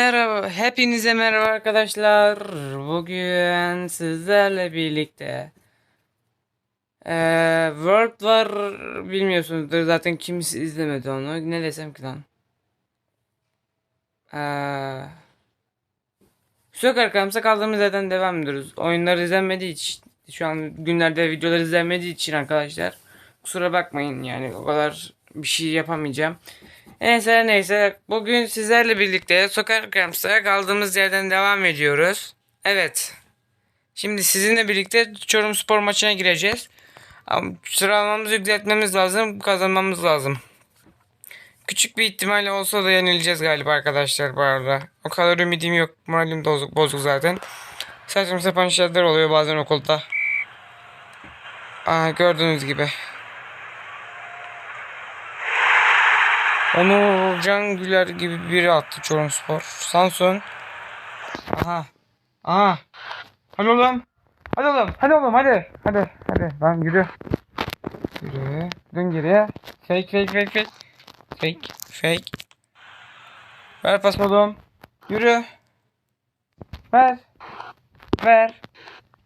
Merhaba, hepinize merhaba arkadaşlar. Bugün sizlerle birlikte eee World var bilmiyorsunuzdur zaten kimse izlemedi onu. Ne desem ki lan? Eee Sokak arkamızda kaldığımız yerden devam ediyoruz. Oyunlar izlenmediği için şu an günlerde videolar izlenmediği için arkadaşlar kusura bakmayın yani o kadar bir şey yapamayacağım. Neyse neyse bugün sizlerle birlikte sokak kampsa kaldığımız yerden devam ediyoruz. Evet. Şimdi sizinle birlikte Çorum Spor maçına gireceğiz. Ama sıralamamızı yükseltmemiz lazım, kazanmamız lazım. Küçük bir ihtimalle olsa da yenileceğiz galiba arkadaşlar bu arada. O kadar ümidim yok. Moralim bozuk, bozuk zaten. Saçma sapan şeyler oluyor bazen okulda. Aa, gördüğünüz gibi. Onurcan Güler gibi biri attı Çorumspor. Samsun. Aha. Aha. Hadi oğlum. Hadi oğlum. Hadi oğlum hadi. Hadi. Hadi. Lan yürü. Yürü. Dön geriye. Fake fake fake fake. Fake. Fake. Ver pas oğlum. Yürü. Ver. Ver.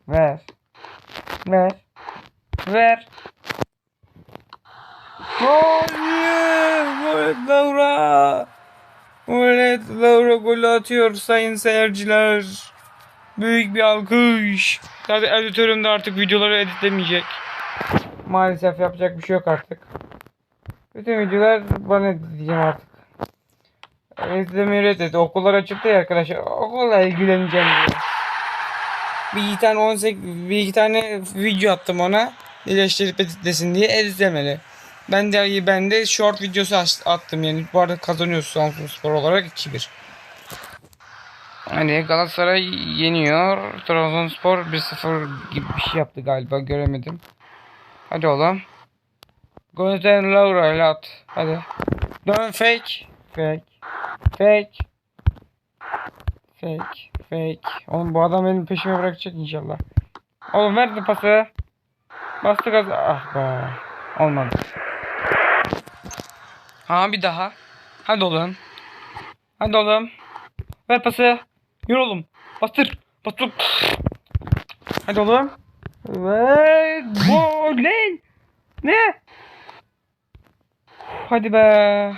Ver. Ver. Ver. Gol! Gol Laura! Evet Laura gol atıyor sayın seyirciler. Büyük bir alkış. Zaten editörüm de artık videoları editlemeyecek. Maalesef yapacak bir şey yok artık. Bütün videolar bana editleyeceğim artık. Editlemeyi reddetti. Okullar açıktı ya arkadaşlar. Okulla ilgileneceğim diye. Bir iki tane 18 bir iki tane video attım ona. Birleştirip editlesin diye editlemeli. Ben de ben de short videosu attım yani. Bu arada kazanıyoruz Samsun Spor olarak 2-1. Hani Galatasaray yeniyor. Trabzonspor 1-0 gibi bir şey yaptı galiba göremedim. Hadi oğlum. Golden Laura ile at. Hadi. Dön fake. Fake. Fake. Fake. Fake. Oğlum bu adam benim peşime bırakacak inşallah. Oğlum ver de pası. Bastı gaz. Ah be. Olmadı. Ha bir daha. Hadi oğlum. Hadi oğlum. Ver pası. Yürü oğlum. Bastır. Bastır. Hadi oğlum. Ve gol. Ne? Hadi be.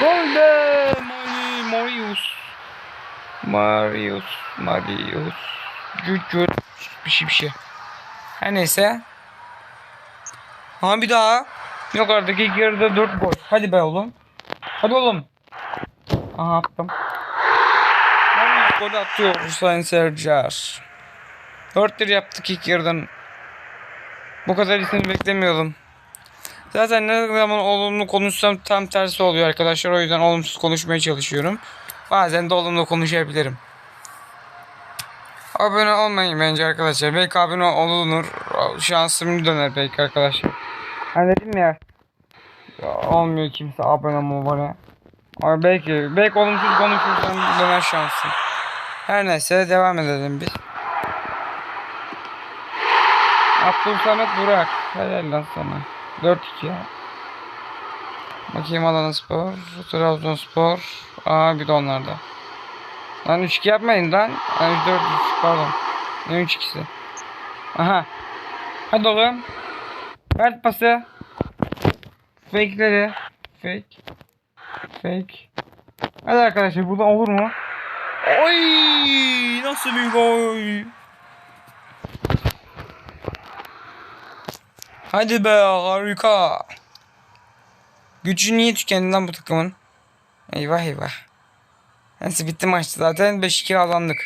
Gol be. Mari, Marius. Marius. Marius. Cücüt. Bir şey bir şey. Her neyse. Ha bir daha. Yok artık ilk yarıda 4 gol. Hadi be oğlum. Hadi oğlum. Aha attım. Marius gol atıyor Sayın Sercar. 4-1 yaptık ilk yarıdan. Bu kadar iyisini beklemiyordum. Zaten ne zaman olumlu konuşsam tam tersi oluyor arkadaşlar. O yüzden olumsuz konuşmaya çalışıyorum. Bazen de olumlu konuşabilirim. Abone olmayın bence arkadaşlar. Belki abone olunur. Şansım döner belki arkadaşlar. Hani dedim ya. ya olmuyor kimse abone abone. Ama belki belki olumsuz konuşursam döner şansım. Her neyse devam edelim biz. Abdülsamet Burak. Helal lan sana. 4-2 ya. Bakayım Adana Spor, Trabzonspor. Aa bir de onlarda. Lan 3-2 yapmayın lan. Yani 4 3 pardon. Ne 3 2'si. Aha. Hadi oğlum. Ver pası. Fake'leri. Fake. Fake. Hadi arkadaşlar buradan olur mu? Oy! Nasıl bir gol? Hadi be harika. Gücü niye tükendi lan bu takımın? Eyvah eyvah. Neyse bitti maç zaten 5-2 kazandık.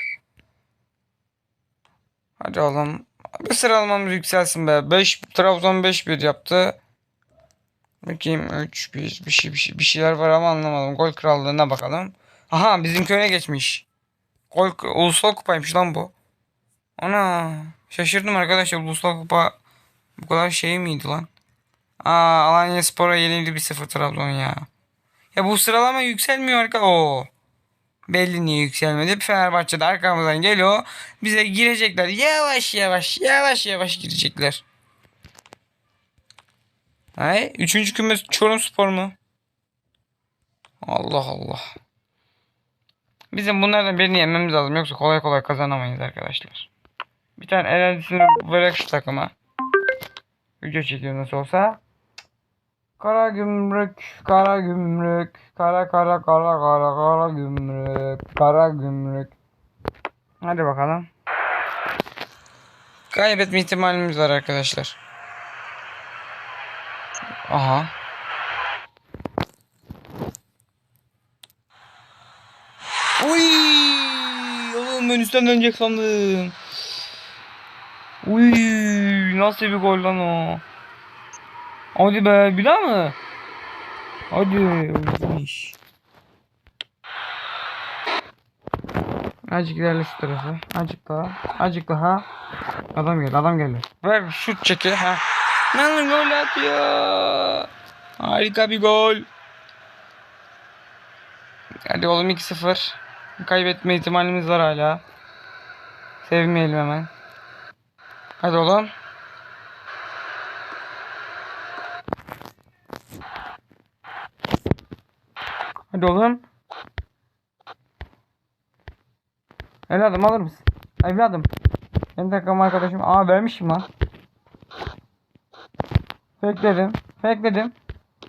Hadi oğlum. Bir sıralamamız yükselsin be. 5 Trabzon 5-1 yaptı. Bakayım 3 1 bir şey bir şey bir şeyler var ama anlamadım. Gol krallığına bakalım. Aha bizim köye geçmiş. Gol ulusal kupaymış lan bu. Ana şaşırdım arkadaşlar ulusal kupa bu kadar şey miydi lan? Aa Alanya Spor'a yenildi 1-0 Trabzon ya. Ya bu sıralama yükselmiyor arka. Oo. Belli niye yükselmedi. Fenerbahçe'de arkamızdan geliyor. Bize girecekler. Yavaş yavaş yavaş yavaş girecekler. Hay, üçüncü kümes Çorum Spor mu? Allah Allah. Bizim bunlardan birini yenmemiz lazım. Yoksa kolay kolay kazanamayız arkadaşlar. Bir tane enerjisini bırak şu takıma. Video çekiyor nasıl olsa. Kara gümrük, kara gümrük, kara kara kara kara kara gümrük, kara gümrük. Hadi bakalım. Kaybetme ihtimalimiz var arkadaşlar. Aha. Uy! Oğlum ben üstten dönecek sandım. Uy! Nasıl bir gol lan o? Hadi be bir daha mı? Hadi. Uymuş. Azıcık ilerle şu tarafa. Azıcık daha. Azıcık daha. Adam geldi adam geldi. Ver şut çeki. Ha. Lan gol atıyor. Harika bir gol. Hadi oğlum 2-0. Kaybetme ihtimalimiz var hala. Sevmeyelim hemen. Hadi oğlum. Hadi oğlum. Evladım alır mısın? Evladım. Benim takım arkadaşım. Aa vermişim lan. Bekledim. Bekledim.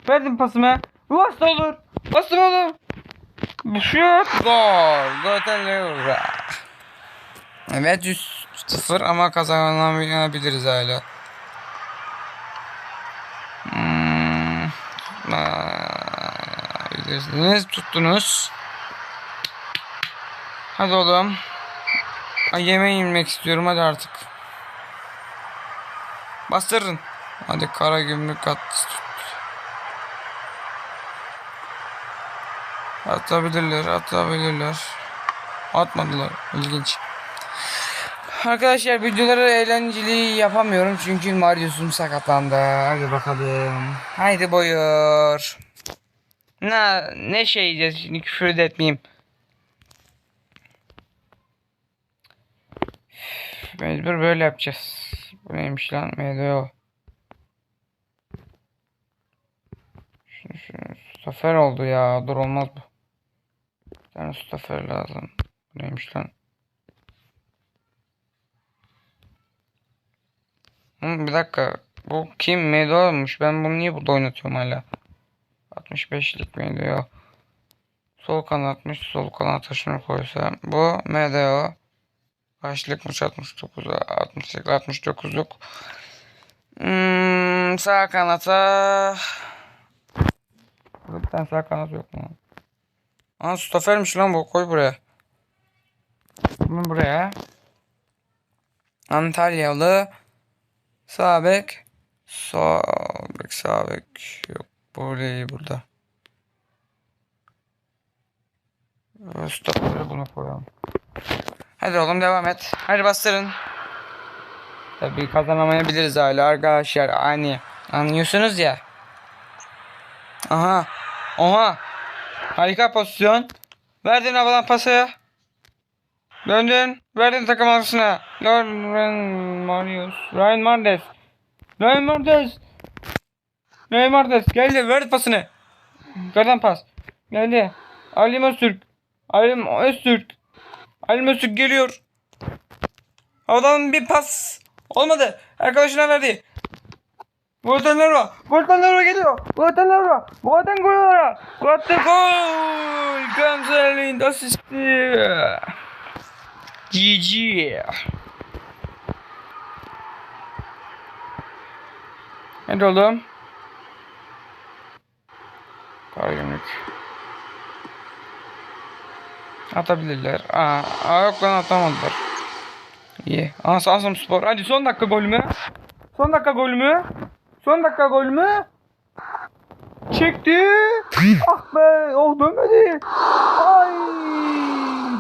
Verdim pasımı. Bas da olur. Bastım oğlum. Bu şut. Gol. Zaten. Evet 100-0 ama kazanamayabiliriz hala. Bilirsiniz. Tuttunuz. Hadi oğlum. Ay yemeği yemek istiyorum hadi artık. Bastırın. Hadi kara gümrük at. Atabilirler, atabilirler. Atmadılar. İlginç. Arkadaşlar videoları eğlenceli yapamıyorum çünkü Marius'um sakatlandı. Hadi bakalım. Haydi buyur. Ne ne şey yiyeceğiz şimdi küfür de etmeyeyim. Mecbur böyle yapacağız. Bu neymiş lan? MDO. Şunu. Stofer oldu ya. Dur olmaz bu. Bir tane stofer lazım. Bu neymiş lan? Hı, bir dakika. Bu kim? MDO'ymuş. Ben bunu niye burada oynatıyorum hala? 65'lik MDO. Sol kanatmış. Sol kanata şunu koysa. Bu MDO. Başlıkmış 69'a 68 69'luk. Hmm, sağ kanata Burada bir tane sağ kanat yok mu? Aa stopermiş lan bu. Koy buraya. Bunu buraya. Antalyalı sağ bek sağ bek sağ bek yok burayı burada. Stopere bunu koyalım. Hadi oğlum devam et. Hadi bastırın. Tabii kazanamayabiliriz hala arkadaşlar. Hani anlıyorsunuz ya. Aha. Oha. Harika pozisyon. Verdin havadan pası. Döndün. Verdin takım arasına. Lauren Marius. Ryan Mardes. Ryan Mardes. Ryan Mardes. Geldi. Verdi pasını. Yukarıdan pas. Geldi. Ali Öztürk. Ali Öztürk. Ali Öztürk geliyor. Havadan bir pas. Olmadı. Arkadaşına verdi. Volkan Laura. Volkan Laura geliyor. Volkan Laura. Volkan Laura. Volkan gol. Gamzel'in asisti. GG. Hadi oğlum. Kargınlık. Atabilirler. Aa, yok lan atamadılar. İyi. Aa Samsun Spor. Hadi son dakika golü mü? Son dakika golü mü? Son dakika gol mü? Çekti. ah be. Oh dönmedi. Ay.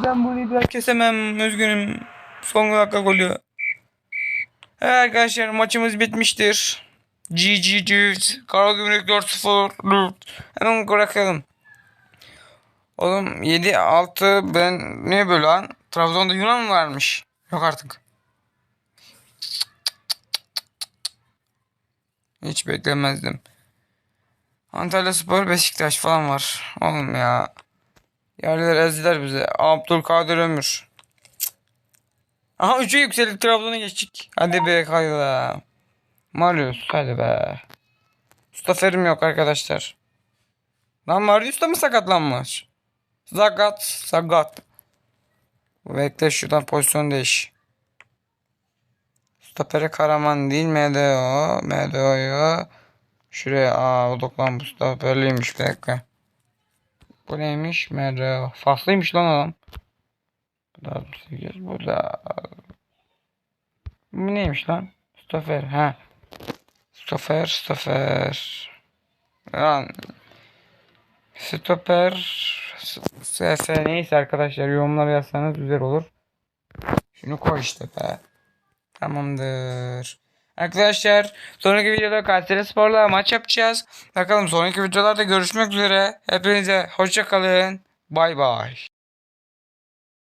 Ben bir daha kesemem. Üzgünüm. Son dakika golü. Evet arkadaşlar maçımız bitmiştir. GG Juice. Karagümrük 4-0. Hemen bırakalım. Oğlum 7-6 ben niye böyle lan? Trabzon'da Yunan mı varmış? Yok artık. Hiç beklemezdim. Antalya Spor, Beşiktaş falan var. Oğlum ya. Yerliler ezdiler bize. Abdülkadir Ömür. Aha 3'e yükseldik Trabzon'a geçtik. Hadi be kayla. Marius hadi be. Stoperim yok arkadaşlar. Lan Marius da mı sakatlanmış? Sakat. Sakat. Bekle şuradan pozisyon değiş. Stoperi Karaman değil MDO. MDO'yu şuraya aa odaklan bu stoperliymiş bir. Bu neymiş? MDO. Faslıymış lan adam. Bu da 68 bu da bu neymiş lan? Stoper ha. Stoper stoper. Lan Stoper SF neyse arkadaşlar yorumlara yazsanız güzel olur. Şunu koy işte be. Tamamdır. Arkadaşlar sonraki videoda Kayseri Spor'la maç yapacağız. Bakalım sonraki videolarda görüşmek üzere. Hepinize hoşça kalın. Bay bay.